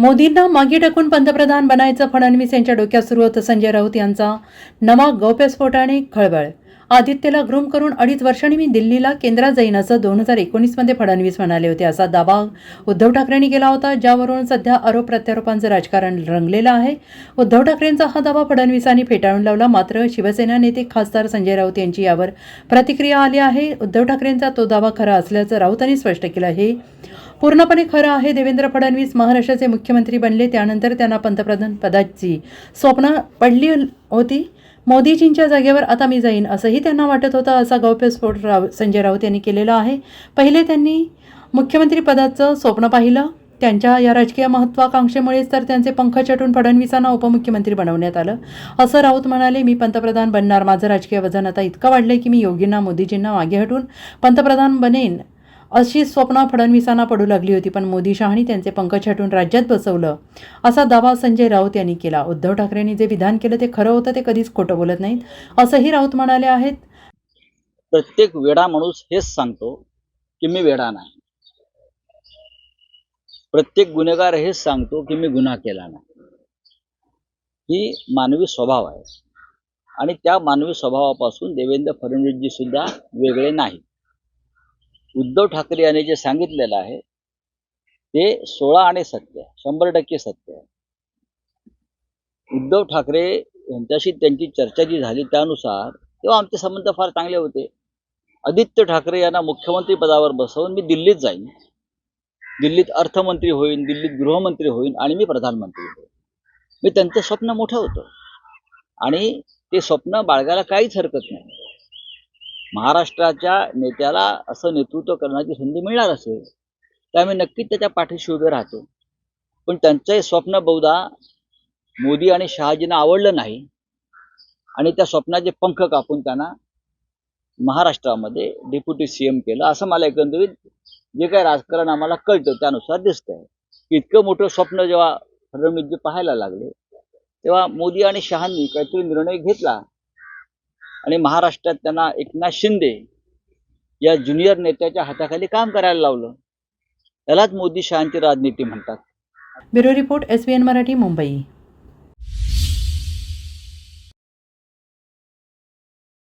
मोदींना मागे टाकून पंतप्रधान बनायचं फडणवीस यांच्या डोक्यात सुरू होतं संजय राऊत यांचा नवा गौप्यस्फोटाने खळबळ. आदित्यला ग्रूम करून अडीच वर्षांनी मी दिल्लीला केंद्रात जाईन असं दोन हजार एकोणीसमध्ये फडणवीस म्हणाले होते. असा दावा उद्धव ठाकरेंनी केला होता ज्यावरून सध्या आरोप प्रत्यारोपांचं राजकारण रंगलेलं आहे. उद्धव ठाकरेंचा हा दावा फडणवीसांनी फेटाळून लावला. मात्र शिवसेना नेते खासदार संजय राऊत यांची यावर प्रतिक्रिया आली आहे. उद्धव ठाकरेंचा तो दावा खरा असल्याचं राऊतांनी स्पष्ट केलं आहे. पूर्णपणे खरं आहे देवेंद्र फडणवीस महाराष्ट्राचे मुख्यमंत्री बनले. त्यानंतर त्यांना पंतप्रधान पदाची स्वप्न पडली होती. मोदीजींच्या जागेवर आता मी जाईन असंही त्यांना वाटत होतं असा गौप्यस्फोट राव संजय राऊत यांनी केलेला आहे. पहिले त्यांनी मुख्यमंत्री पदाचं स्वप्न पाहिलं. त्यांच्या या राजकीय महत्त्वाकांक्षेमुळेच तर त्यांचे पंख चटून फडणवीसांना उपमुख्यमंत्री बनवण्यात आलं. असं राऊत म्हणाले मी पंतप्रधान बनणार. माझं राजकीय वजन आता इतकं वाढलंय की मी योगींना मोदीजींना मागे हटून पंतप्रधान बनेन. अशी स्वप्न फडणवीसांना पडू लागली होती पण मोदी शहानी त्यांचे पंख छाटून राज्यात बसवलं. असा दावा संजय राऊत यांनी केला. उद्धव ठाकरेंनी जे विधान केलं ते खरं होतं ते कधीच खोटं बोलत नाहीत. असंही राऊत म्हणाले आहेत. प्रत्येक वेडा माणूस हेच सांगतो की मी वेडा नाही. प्रत्येक गुन्हेगार हेच सांगतो की मी गुन्हा केला नाही. ही मानवी स्वभाव आहे. आणि त्या मानवी स्वभावापासून देवेंद्र फडणवीसजी सुद्धा वेगळे नाही उद्धव ठाकरे यांनी जे सांगितलेलं आहे ते सोळा आणि सत्य आहे, शंभर टक्के सत्य आहे. उद्धव ठाकरे यांच्याशी त्यांची चर्चा जी झाली त्यानुसार तेव्हा आमचे संबंध फार चांगले होते. आदित्य ठाकरे यांना मुख्यमंत्री पदावर बसवून मी दिल्लीत जाईन. दिल्लीत अर्थमंत्री होईन दिल्लीत गृहमंत्री होईन आणि मी प्रधानमंत्री होईन. मी त्यांचं स्वप्न मोठं होतं. आणि ते स्वप्न बाळगायला काहीच हरकत नाही. महाराष्ट्राच्या नेत्याला असं नेतृत्व करण्याची संधी मिळणार असेल तर आम्ही नक्कीच त्याच्या पाठीशी उभे राहतो. पण त्यांचंही स्वप्न बहुधा मोदी आणि शहाजींना आवडलं नाही आणि त्या स्वप्नाचे पंख कापून त्यांना महाराष्ट्रामध्ये डेप्युटी सीएम केलं असं मला एकंदरीत जे काही राजकारण आम्हाला कळतं त्यानुसार दिसतंय. इतकं मोठं स्वप्न जेव्हा फडणवीसजी पाहायला लागले तेव्हा मोदी आणि शहांनी काहीतरी निर्णय घेतला. आणि महाराष्ट्रात त्यांना एकनाथ शिंदे या ज्युनियर नेत्याच्या हाताखाली काम करायला लावलं. त्यालाच मोदी शहांची राजनीती म्हणतात. Bureau report S Marathi Mumbai.